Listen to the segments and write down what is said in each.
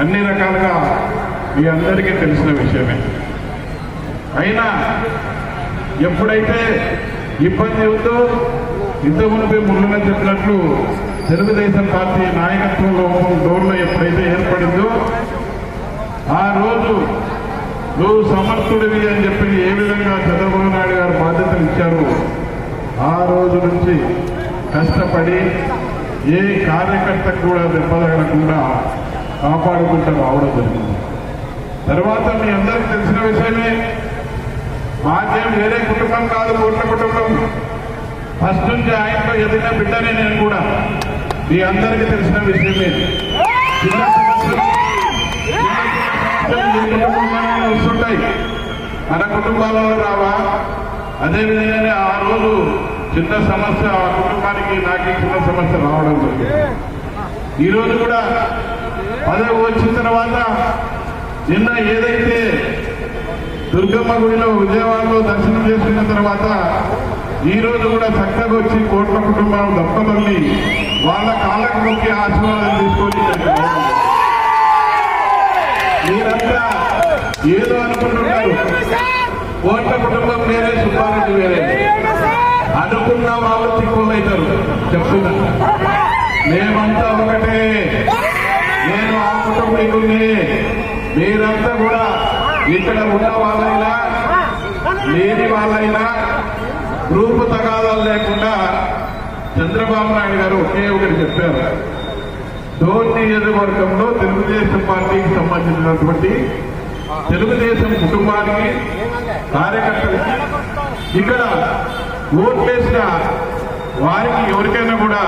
అన్ని రకాలుగా మీ అందరికీ తెలిసిన విషయమే. అయినా ఎప్పుడైతే ఇబ్బంది అవుతో ఇంతకుముందు ముళ్ళన చెప్పినట్లు తెలుగుదేశం పార్టీ నాయకత్వంలో డోర్లో ఎప్పుడైతే ఏర్పడిందో ఆ రోజు నువ్వు సమర్థుడివి అని చెప్పి ఏ విధంగా చంద్రబాబు నాయుడు గారు బాధ్యతలు ఇచ్చారు ఆ రోజు నుంచి కష్టపడి ఏ కార్యకర్తకు కూడా దెబ్బతగలకుండా కాపాడుకుంటూ రావడం జరిగింది. తర్వాత మీ అందరికీ తెలిసిన విషయమే మాకేం వేరే కుటుంబం కాదు కోట్ల కుటుంబం. ఫస్ట్ నుంచి ఆయనతో ఎదిగిన బిడ్డనే నేను కూడా. మీ అందరికీ తెలిసిన విషయమే సమస్యలు వస్తుంటాయి మన కుటుంబాలలో రావా? అదేవిధంగానే ఆ రోజు చిన్న సమస్య ఆ కుటుంబానికి నాకు చిన్న సమస్య రావడం జరిగింది. ఈరోజు రోజు కూడా పదవి వచ్చిన తర్వాత నిన్న ఏదైతే దుర్గమ్మ గుడిలో విజయవాడలో దర్శనం చేసుకున్న తర్వాత ఈ రోజు కూడా చక్కగా వచ్చి కోట్ల కుటుంబం దప్పదల్లి వాళ్ళ కాళ్ళకు మొక్కి ఆశీర్వాదం తీసుకొని మీరంతా ఏదో అనుకుంటున్నారు. కోట్ల కుటుంబం వేరే సుబ్బారెడ్డి వేరే. అనుకున్న వాళ్ళు తిక్కులైతారు. చెప్తున్నా. మేమంతా ఒకటే. నేను ఆ కుటుంబీకుని మీరంతా కూడా ఇక్కడ ఉన్న వాళ్ళైనా లేని వాళ్ళైనా గ్రూపు తగాదాలు లేకుండా చంద్రబాబు నాయుడు గారు ఒకే ఒకటి చెప్పారు. డోర్ నియోజకవర్గంలో తెలుగుదేశం పార్టీకి సంబంధించినటువంటి తెలుగుదేశం కుటుంబానికి కార్యకర్తలకి ఇక్కడ ఓట్లేసిన వారికి ఎవరికైనా కూడా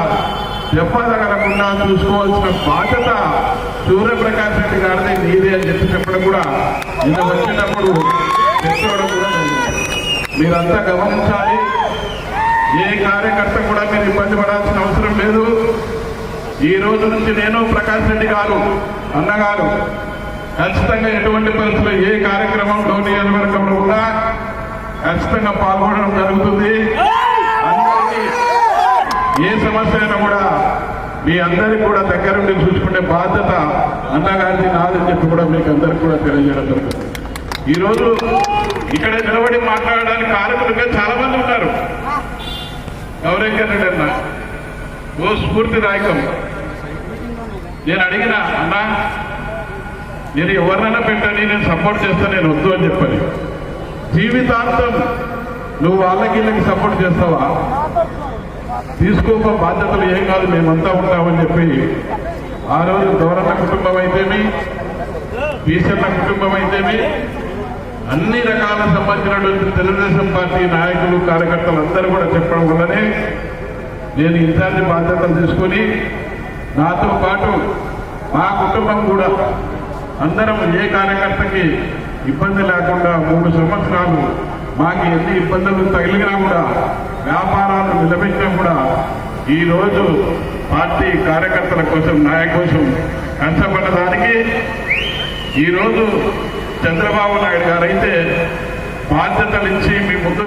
దెబ్బ తగలకుండా చూసుకోవాల్సిన బాధ్యత సూర్యప్రకాష్ రెడ్డి గారిని నీదే అని చెప్పి చెప్పడం కూడా నిన్న వచ్చినప్పుడు చెప్పుకోవడం కూడా మీరంతా గమనించాలి. ఏ కార్యకర్త కూడా మీరు ఇబ్బంది పడాల్సిన అవసరం లేదు. ఈ రోజు నుంచి నేను ప్రకాష్ రెడ్డి గారు అన్నగారు ఖచ్చితంగా ఎటువంటి పరిస్థితుల్లో ఏ కార్యక్రమం డోర్ నియోజకవర్గంలో ఉన్నా ఖచ్చితంగా పాల్గొనడం జరుగుతుంది. ఏ సమస్య అయినా కూడా మీ అందరికి కూడా దగ్గరుండి చూసుకునే బాధ్యత అన్నగారిది నాదని చెప్పి కూడా మీకు అందరికి కూడా తెలియజేయడం జరుగుతుంది. ఈ రోజు ఇక్కడ నిలబడి మాట్లాడడానికి కార్యకులుగా చాలా మంది ఉన్నారు. గౌరవంకర్ అన్న ఓ స్ఫూర్తిదాయకం. నేను అడిగిన అన్నా నేను ఎవరినైనా పెట్టని నేను సపోర్ట్ చేస్తా నేను వద్దు అని చెప్పని. జీవితాంతం నువ్వు వాళ్ళకి వీళ్ళకి సపోర్ట్ చేస్తావా? తీసుకోక బాధ్యతలు ఏం కాదు మేమంతా ఉంటామని చెప్పి. ఆ రోజు గౌరవ కుటుంబం అయితేమి బీసెన్న కుటుంబం అయితేమి అన్ని రకాల సంబంధించినటువంటి తెలుగుదేశం పార్టీ నాయకులు కార్యకర్తలు అందరూ కూడా చెప్పడం వల్లనే నేను ఇన్ఛార్జి బాధ్యతలు తీసుకొని నాతో పాటు మా కుటుంబం కూడా అందరం ఏ కార్యకర్తకి ఇబ్బంది లేకుండా మూడు సంవత్సరాలు మాకు ఎన్ని ఇబ్బందులు తగిలినా కూడా వ్యాపారాలు నిలబెట్టినా కూడా ఈరోజు పార్టీ కార్యకర్తల కోసం నాయకు కోసం కష్టపడ్డ ఈరోజు చంద్రబాబు నాయుడు గారైతే బాధ్యతలు ఇచ్చి మీ ముందు